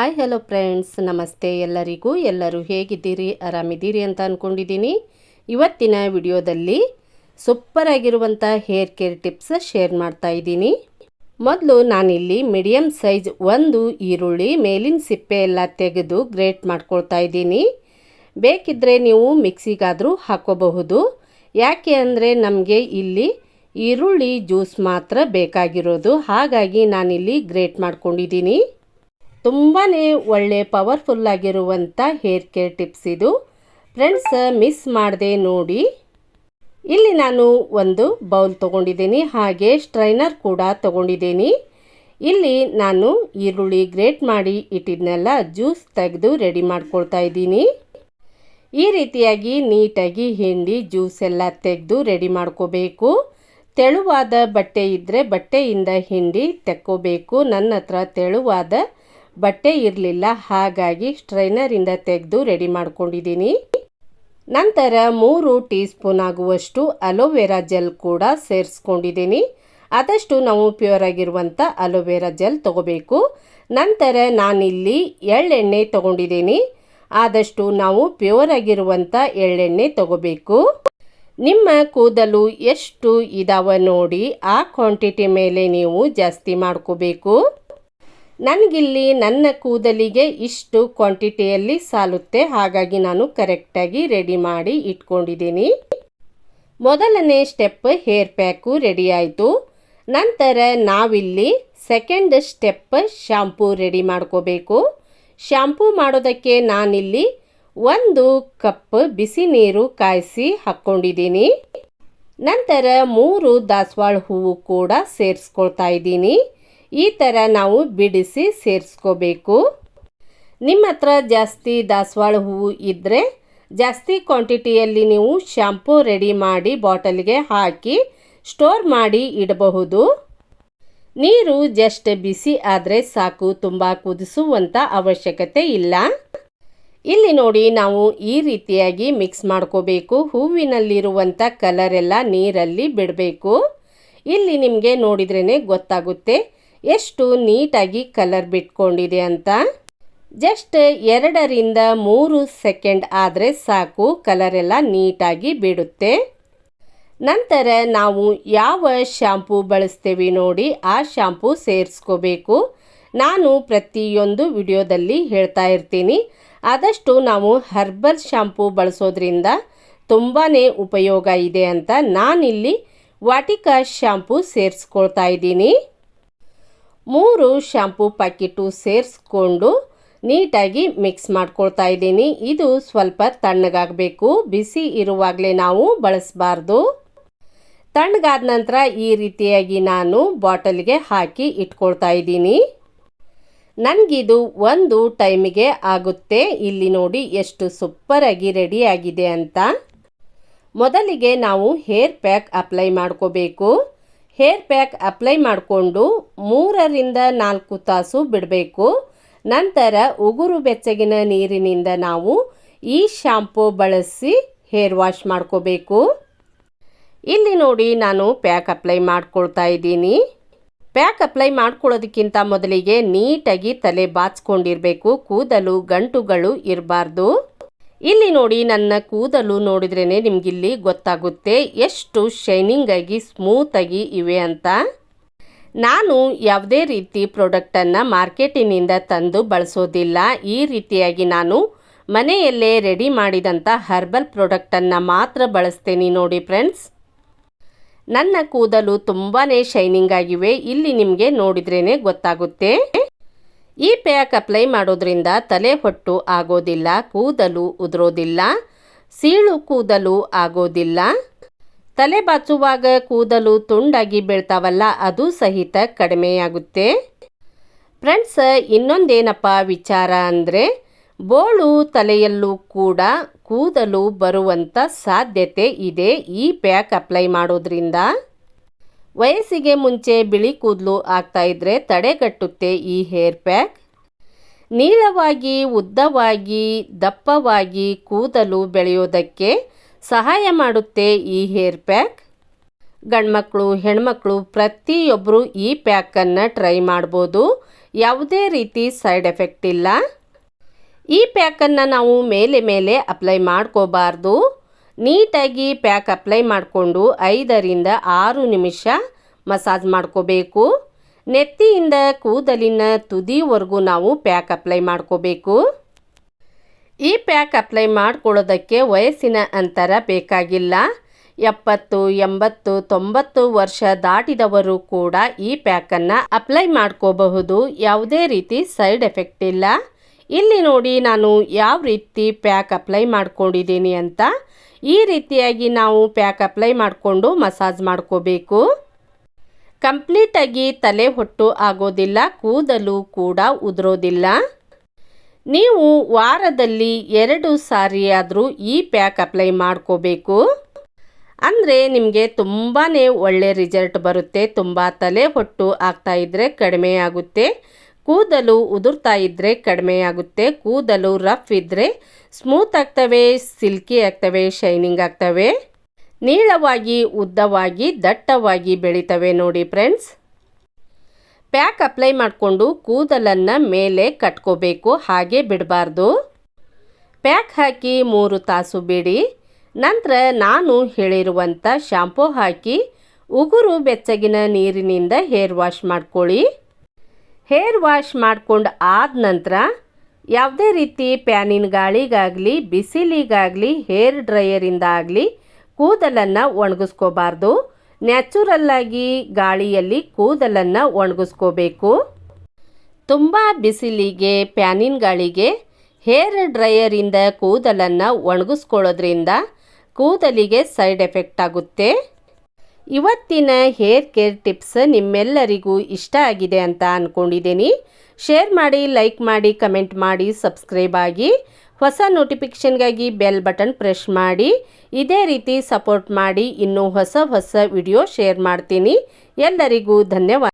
Hi hello friends ನಮಸ್ತೆ ಎಲ್ಲರಿಗೂ. ಎಲ್ಲರೂ ಹೇಗಿದ್ದೀರಿ? ಆರಾಮಿದ್ದೀರಿ ಅಂತ ಅಂದ್ಕೊಂಡಿದ್ದೀನಿ ಇವತ್ತಿನ ವಿಡಿಯೋದಲ್ಲಿ ಸೂಪರ್ ಆಗಿರುವಂಥ ಹೇರ್ ಕೇರ್ ಟಿಪ್ಸ್ ಶೇರ್ ಮಾಡ್ತಾ ಇದ್ದೀನಿ. ಮೊದಲು ನಾನಿಲ್ಲಿ ಮೀಡಿಯಮ್ ಸೈಜ್ ಒಂದು ಈರುಳ್ಳಿ, ಮೇಲಿನ ಸಿಪ್ಪೆ ಎಲ್ಲ ತೆಗೆದು ಗ್ರೇಟ್ ಮಾಡ್ಕೊಳ್ತಾ ಇದ್ದೀನಿ. ಬೇಕಿದ್ದರೆ ನೀವು ಮಿಕ್ಸಿಗಾದರೂ ಹಾಕೋಬಹುದು. ಯಾಕೆ ಅಂದರೆ ನಮಗೆ ಇಲ್ಲಿ ಈರುಳ್ಳಿ ಜ್ಯೂಸ್ ಮಾತ್ರ ಬೇಕಾಗಿರೋದು. ಹಾಗಾಗಿ ನಾನಿಲ್ಲಿ ಗ್ರೇಟ್ ಮಾಡ್ಕೊಂಡಿದ್ದೀನಿ. ತುಂಬಾ ಒಳ್ಳೆ ಪವರ್ಫುಲ್ ಆಗಿರುವಂಥ ಹೇರ್ ಕೇರ್ ಟಿಪ್ಸ್ ಇದು. ಫ್ರೆಂಡ್ಸ್ ಮಿಸ್ ಮಾಡದೆ ನೋಡಿ. ಇಲ್ಲಿ ನಾನು ಒಂದು ಬೌಲ್ ತೊಗೊಂಡಿದ್ದೀನಿ, ಹಾಗೆ ಸ್ಟ್ರೈನರ್ ಕೂಡ ತೊಗೊಂಡಿದ್ದೀನಿ. ಇಲ್ಲಿ ನಾನು ಈರುಳ್ಳಿ ಗ್ರೇಟ್ ಮಾಡಿ ಇಟ್ಟಿದ್ನೆಲ್ಲ, ಜ್ಯೂಸ್ ತೆಗೆದು ರೆಡಿ ಮಾಡ್ಕೊಳ್ತಾ ಇದ್ದೀನಿ. ಈ ರೀತಿಯಾಗಿ ನೀಟಾಗಿ ಹಿಂಡಿ, ಜ್ಯೂಸ್ ಎಲ್ಲ ತೆಗೆದು ರೆಡಿ ಮಾಡ್ಕೋಬೇಕು. ತೆಳುವಾದ ಬಟ್ಟೆ ಇದ್ದರೆ ಬಟ್ಟೆಯಿಂದ ಹಿಂಡಿ ತೆಕ್ಕೋಬೇಕು. ನನ್ನ ಹತ್ರ ತೆಳುವಾದ ಬಟ್ಟೆ ಇರಲಿಲ್ಲ, ಹಾಗಾಗಿ ಸ್ಟ್ರೈನರಿಂದ ತೆಗೆದು ರೆಡಿ ಮಾಡ್ಕೊಂಡಿದ್ದೀನಿ. ನಂತರ ಮೂರು ಟೀ ಸ್ಪೂನ್ ಆಗುವಷ್ಟು ಅಲೋವೆರಾ ಜೆಲ್ ಕೂಡ ಸೇರಿಸ್ಕೊಂಡಿದ್ದೀನಿ. ಆದಷ್ಟು ನಾವು ಪ್ಯೂರ್ ಆಗಿರುವಂಥ ಅಲೋವೆರಾ ಜೆಲ್ ತಗೋಬೇಕು. ನಂತರ ನಾನಿಲ್ಲಿ ಎಳ್ಳೆಣ್ಣೆ ತಗೊಂಡಿದ್ದೀನಿ. ಆದಷ್ಟು ನಾವು ಪ್ಯೂರ್ ಆಗಿರುವಂಥ ಎಳ್ಳೆಣ್ಣೆ ತಗೋಬೇಕು. ನಿಮ್ಮ ಕೂದಲು ಎಷ್ಟು ಇದಾವ ನೋಡಿ ಆ ಕ್ವಾಂಟಿಟಿ ಮೇಲೆ ನೀವು ಜಾಸ್ತಿ ಮಾಡ್ಕೋಬೇಕು. ನನಗಿಲ್ಲಿ ನನ್ನ ಕೂದಲಿಗೆ ಇಷ್ಟು ಕ್ವಾಂಟಿಟಿಯಲ್ಲಿ ಸಾಲುತ್ತೆ, ಹಾಗಾಗಿ ನಾನು ಕರೆಕ್ಟಾಗಿ ರೆಡಿ ಮಾಡಿ ಇಟ್ಕೊಂಡಿದ್ದೀನಿ. ಮೊದಲನೇ ಸ್ಟೆಪ್ ಹೇರ್ ಪ್ಯಾಕು ರೆಡಿ ಆಯಿತು. ನಂತರ ನಾವಿಲ್ಲಿ ಸೆಕೆಂಡ್ ಸ್ಟೆಪ್ ಶ್ಯಾಂಪು ರೆಡಿ ಮಾಡ್ಕೋಬೇಕು. ಶಾಂಪೂ ಮಾಡೋದಕ್ಕೆ ನಾನಿಲ್ಲಿ ಒಂದು ಕಪ್ ಬಿಸಿ ನೀರು ಕಾಯಿಸಿ ಹಾಕ್ಕೊಂಡಿದ್ದೀನಿ. ನಂತರ ಮೂರು ದಾಸವಾಳ ಹೂವು ಕೂಡ ಸೇರಿಸ್ಕೊಳ್ತಾ ಇದ್ದೀನಿ. ಈ ಥರ ನಾವು ಬಿಡಿಸಿ ಸೇರಿಸ್ಕೋಬೇಕು. ನಿಮ್ಮ ಹತ್ರ ಜಾಸ್ತಿ ದಾಸವಾಳ ಹೂವು ಇದ್ದರೆ ಜಾಸ್ತಿ ಕ್ವಾಂಟಿಟಿಯಲ್ಲಿ ನೀವು ಶ್ಯಾಂಪೂ ರೆಡಿ ಮಾಡಿ ಬಾಟಲ್ಗೆ ಹಾಕಿ ಸ್ಟೋರ್ ಮಾಡಿ ಇಡಬಹುದು. ನೀರು ಜಸ್ಟ್ ಬಿಸಿ ಆದರೆ ಸಾಕು, ತುಂಬ ಕುದಿಸುವಂಥ ಅವಶ್ಯಕತೆ ಇಲ್ಲ. ಇಲ್ಲಿ ನೋಡಿ ನಾವು ಈ ರೀತಿಯಾಗಿ ಮಿಕ್ಸ್ ಮಾಡ್ಕೋಬೇಕು. ಹೂವಿನಲ್ಲಿರುವಂಥ ಕಲರ್ ಎಲ್ಲ ನೀರಲ್ಲಿ ಬಿಡಬೇಕು. ಇಲ್ಲಿ ನಿಮಗೆ ನೋಡಿದ್ರೇ ಗೊತ್ತಾಗುತ್ತೆ. ಎಷ್ಟು ನೀಟಾಗಿ ಕಲರ್ ಬಿಟ್ಕೊಂಡಿದೆ ಅಂತ? ಜಸ್ಟ್ ಎರಡರಿಂದ ಮೂರು ಸೆಕೆಂಡ್ ಆದರೆ ಸಾಕು, ಕಲರ್ ಎಲ್ಲ ನೀಟಾಗಿ ಬಿಡುತ್ತೆ. ನಂತರ ನಾವು ಯಾವ ಶಾಂಪೂ ಬಳಸ್ತೇವೆ ನೋಡಿ ಆ ಶ್ಯಾಂಪು ಸೇರಿಸ್ಕೋಬೇಕು. ನಾನು ಪ್ರತಿಯೊಂದು ವಿಡಿಯೋದಲ್ಲಿ ಹೇಳ್ತಾ ಇರ್ತೀನಿ. ಆದಷ್ಟು ನಾವು ಹರ್ಬಲ್ ಶಾಂಪೂ ಬಳಸೋದ್ರಿಂದ ತುಂಬಾ ಉಪಯೋಗ ಇದೆ ಅಂತ ನಾನಿಲ್ಲಿ ವಾಟಿಕಾ ಶಾಂಪೂ ಸೇರಿಸ್ಕೊಳ್ತಾ ಇದ್ದೀನಿ. ಮೂರು ಶಾಂಪೂ ಪ್ಯಾಕೆಟು ಸೇರಿಸ್ಕೊಂಡು ನೀಟಾಗಿ ಮಿಕ್ಸ್ ಮಾಡ್ಕೊಳ್ತಾ ಇದ್ದೀನಿ. ಇದು ಸ್ವಲ್ಪ ತಣ್ಣಗಾಗಬೇಕು. ಬಿಸಿ ಇರುವಾಗಲೇ ನಾವು ಬಳಸಬಾರ್ದು. ತಣ್ಣಗಾದ ನಂತರ ಈ ರೀತಿಯಾಗಿ ನಾನು ಬಾಟಲ್ಗೆ ಹಾಕಿ ಇಟ್ಕೊಳ್ತಾ ಇದ್ದೀನಿ. ನನಗಿದು ಒಂದು ಟೈಮಿಗೆ ಆಗುತ್ತೆ. ಇಲ್ಲಿ ನೋಡಿ ಎಷ್ಟು ಸೂಪರಾಗಿ ರೆಡಿಯಾಗಿದೆ ಅಂತ. ಮೊದಲಿಗೆ ನಾವು ಹೇರ್ ಪ್ಯಾಕ್ ಅಪ್ಲೈ ಮಾಡ್ಕೋಬೇಕು. ಹೇರ್ ಪ್ಯಾಕ್ ಅಪ್ಲೈ ಮಾಡಿಕೊಂಡು ಮೂರರಿಂದ ನಾಲ್ಕು ತಾಸು ಬಿಡಬೇಕು. ನಂತರ ಉಗುರು ಬೆಚ್ಚಗಿನ ನೀರಿನಿಂದ ನಾವು ಈ ಶಾಂಪೂ ಬಳಸಿ ಹೇರ್ ವಾಶ್ ಮಾಡ್ಕೋಬೇಕು. ಇಲ್ಲಿ ನೋಡಿ ನಾನು ಪ್ಯಾಕ್ ಅಪ್ಲೈ ಮಾಡ್ಕೊಳ್ತಾ ಇದ್ದೀನಿ. ಪ್ಯಾಕ್ ಅಪ್ಲೈ ಮಾಡ್ಕೊಳ್ಳೋದಕ್ಕಿಂತ ಮೊದಲಿಗೆ ನೀಟಾಗಿ ತಲೆ ಬಾಚ್ಕೊಂಡಿರಬೇಕು. ಕೂದಲು, ಗಂಟುಗಳು ಇರಬಾರ್ದು. ಇಲ್ಲಿ ನೋಡಿ ನನ್ನ ಕೂದಲು ನೋಡಿದ್ರೇ ನಿಮಗಿಲ್ಲಿ ಗೊತ್ತಾಗುತ್ತೆ. ಎಷ್ಟು ಶೈನಿಂಗ್ ಆಗಿ ಸ್ಮೂತಾಗಿ ಇವೆ ಅಂತ. ನಾನು ಯಾವುದೇ ರೀತಿ ಪ್ರಾಡಕ್ಟನ್ನು ಮಾರ್ಕೆಟಿನಿಂದ ತಂದು ಬಳಸೋದಿಲ್ಲ. ಈ ರೀತಿಯಾಗಿ ನಾನು ಮನೆಯಲ್ಲೇ ರೆಡಿ ಮಾಡಿದಂಥ ಹರ್ಬಲ್ ಪ್ರಾಡಕ್ಟನ್ನು ಮಾತ್ರ ಬಳಸ್ತೇನೆ ನೋಡಿ ಫ್ರೆಂಡ್ಸ್ ನನ್ನ ಕೂದಲು ತುಂಬಾ ಶೈನಿಂಗ್ ಆಗಿವೆ. ಇಲ್ಲಿ ನಿಮಗೆ ನೋಡಿದ್ರೇ ಗೊತ್ತಾಗುತ್ತೆ. ಈ ಪ್ಯಾಕ್ ಅಪ್ಲೈ ಮಾಡೋದ್ರಿಂದ ತಲೆ ಹೊಟ್ಟು ಆಗೋದಿಲ್ಲ, ಕೂದಲು ಉದುರೋದಿಲ್ಲ, ಸೀಳು ಕೂದಲು ಆಗೋದಿಲ್ಲ. ತಲೆ ಬಾಚುವಾಗ ಕೂದಲು ತುಂಡಾಗಿ ಬೀಳ್ತಾವಲ್ಲ, ಅದು ಸಹಿತ ಕಡಿಮೆಯಾಗುತ್ತೆ. ಫ್ರೆಂಡ್ಸ್, ಇನ್ನೊಂದೇನಪ್ಪ ವಿಚಾರ ಅಂದರೆ, ಬೋಳು ತಲೆಯಲ್ಲೂ ಕೂಡ ಕೂದಲು ಬರುವಂಥ ಸಾಧ್ಯತೆ ಇದೆ ಈ ಪ್ಯಾಕ್ ಅಪ್ಲೈ ಮಾಡೋದ್ರಿಂದ. ವಯಸ್ಸಿಗೆ ಮುಂಚೆ ಬಿಳಿ ಕೂದಲು ಆಗ್ತಾ ಇದ್ರೆ ತಡೆಗಟ್ಟುತ್ತೆ ಈ ಹೇರ್ ಪ್ಯಾಕ್. ನೀಳವಾಗಿ, ಉದ್ದವಾಗಿ, ದಪ್ಪವಾಗಿ ಕೂದಲು ಬೆಳೆಯೋದಕ್ಕೆ ಸಹಾಯ ಮಾಡುತ್ತೆ ಈ ಹೇರ್ ಪ್ಯಾಕ್. ಗಂಡ್ಮಕ್ಳು, ಹೆಣ್ಮಕ್ಳು ಪ್ರತಿಯೊಬ್ಬರು ಈ ಪ್ಯಾಕನ್ನು ಟ್ರೈ ಮಾಡ್ಬೋದು. ಯಾವುದೇ ರೀತಿ ಸೈಡ್ ಎಫೆಕ್ಟ್ ಇಲ್ಲ. ಈ ಪ್ಯಾಕನ್ನು ನಾವು ಮೇಲೆ ಮೇಲೆ ಅಪ್ಲೈ ಮಾಡ್ಕೋಬಾರ್ದು. ನೀಟಾಗಿ ಪ್ಯಾಕ್ ಅಪ್ಲೈ ಮಾಡಿಕೊಂಡು ಐದರಿಂದ ಆರು ನಿಮಿಷ ಮಸಾಜ್ ಮಾಡ್ಕೋಬೇಕು. ನೆತ್ತಿಯಿಂದ ಕೂದಲಿನ ತುದಿವರೆಗೂ ನಾವು ಪ್ಯಾಕ್ ಅಪ್ಲೈ ಮಾಡ್ಕೋಬೇಕು. ಈ ಪ್ಯಾಕ್ ಅಪ್ಲೈ ಮಾಡ್ಕೊಳ್ಳೋದಕ್ಕೆ ವಯಸ್ಸಿನ ಅಂತರ ಬೇಕಾಗಿಲ್ಲ. ಎಪ್ಪತ್ತು, ಎಂಬತ್ತು, ತೊಂಬತ್ತು ವರ್ಷ ದಾಟಿದವರು ಕೂಡ ಈ ಪ್ಯಾಕನ್ನು ಅಪ್ಲೈ ಮಾಡ್ಕೋಬಹುದು. ಯಾವುದೇ ರೀತಿ ಸೈಡ್ ಎಫೆಕ್ಟ್ ಇಲ್ಲ. ಇಲ್ಲಿ ನೋಡಿ ನಾನು ಯಾವ ರೀತಿ ಪ್ಯಾಕ್ ಅಪ್ಲೈ ಮಾಡ್ಕೊಂಡಿದ್ದೀನಿ ಅಂತ ಈ ರೀತಿಯಾಗಿ ನಾವು ಪ್ಯಾಕ್ ಅಪ್ಲೈ ಮಾಡಿಕೊಂಡು ಮಸಾಜ್ ಮಾಡ್ಕೋಬೇಕು. ಕಂಪ್ಲೀಟಾಗಿ ತಲೆ ಹೊಟ್ಟು ಆಗೋದಿಲ್ಲ, ಕೂದಲು ಕೂಡ ಉದುರೋದಿಲ್ಲ. ನೀವು ವಾರದಲ್ಲಿ ಎರಡು ಸಾರಿ ಆದರೂ ಈ ಪ್ಯಾಕ್ ಅಪ್ಲೈ ಮಾಡ್ಕೋಬೇಕು. ಅಂದರೆ ನಿಮಗೆ ತುಂಬಾ ಒಳ್ಳೆ ರಿಸಲ್ಟ್ ಬರುತ್ತೆ, ತುಂಬ ತಲೆ ಹೊಟ್ಟು ಆಗ್ತಾ ಇದ್ದರೆ ಕಡಿಮೆ ಆಗುತ್ತೆ. ಕೂದಲು ಉದುರ್ತಾ ಇದ್ದರೆ ಕಡಿಮೆಯಾಗುತ್ತೆ ಕೂದಲು ರಫ್ ಇದ್ದರೆ ಸ್ಮೂತ್ ಆಗ್ತವೆ, ಸಿಲ್ಕಿ ಆಗ್ತವೆ, ಶೈನಿಂಗ್ ಆಗ್ತವೆ. ನೀಳವಾಗಿ, ಉದ್ದವಾಗಿ, ದಟ್ಟವಾಗಿ ಬೆಳಿತವೆ ನೋಡಿ ಫ್ರೆಂಡ್ಸ್. ಪ್ಯಾಕ್ ಅಪ್ಲೈ ಮಾಡಿಕೊಂಡು ಕೂದಲನ್ನು ಮೇಲೆ ಕಟ್ಕೋಬೇಕು, ಹಾಗೆ ಬಿಡಬಾರ್ದು. ಪ್ಯಾಕ್ ಹಾಕಿ ಮೂರು ತಾಸು ಬಿಡಿ. ನಂತರ ನಾನು ಹೇಳಿರುವಂಥ ಶಾಂಪೂ ಹಾಕಿ ಉಗುರು ಬೆಚ್ಚಗಿನ ನೀರಿನಿಂದ ಹೇರ್ ವಾಶ್ ಮಾಡ್ಕೊಳ್ಳಿ. ಹೇರ್ ವಾಶ್ ಮಾಡ್ಕೊಂಡು ಆದ ನಂತರ ಯಾವುದೇ ರೀತಿ ಪ್ಯಾನಿನ ಗಾಳಿಗಾಗಲಿ ಬಿಸಿಲಿಗಾಗಲಿ, ಹೇರ್ ಡ್ರೈಯರಿಂದ ಆಗಲಿ ಕೂದಲನ್ನು ಒಣಗಿಸ್ಕೋಬಾರ್ದು. ನ್ಯಾಚುರಲ್ಲಾಗಿ ಗಾಳಿಯಲ್ಲಿ ಕೂದಲನ್ನು ಒಣಗಿಸ್ಕೋಬೇಕು. ತುಂಬ ಬಿಸಿಲಿಗೆ ಪ್ಯಾನಿನ ಗಾಳಿಗೆ ಹೇರ್ ಡ್ರೈಯರಿಂದ ಕೂದಲನ್ನು ಒಣಗಿಸ್ಕೊಳ್ಳೋದ್ರಿಂದ ಕೂದಲಿಗೆ ಸೈಡ್ ಎಫೆಕ್ಟ್ ಆಗುತ್ತೆ. ಇವತ್ತಿನ ಹೇರ್ ಕೇರ್ ಟಿಪ್ಸ್ ನಿಮ್ಮೆಲ್ಲರಿಗೂ ಇಷ್ಟ ಆಗಿದೆ ಅಂತ ಅಂದ್ಕೊಂಡಿದ್ದೀನಿ ಶೇರ್ ಮಾಡಿ, ಲೈಕ್ ಮಾಡಿ, ಕಮೆಂಟ್ ಮಾಡಿ, ಸಬ್ಸ್ಕ್ರೈಬ್ ಆಗಿ, ಹೊಸ ನೋಟಿಫಿಕೇಷನ್ಗಾಗಿ ಬೆಲ್ ಬಟನ್ ಪ್ರೆಸ್ ಮಾಡಿ, ಇದೇ ರೀತಿ ಸಪೋರ್ಟ್ ಮಾಡಿ ಇನ್ನೂ ಹೊಸ ಹೊಸ ವಿಡಿಯೋ ಶೇರ್ ಮಾಡ್ತೀನಿ. ಎಲ್ಲರಿಗೂ ಧನ್ಯವಾದ.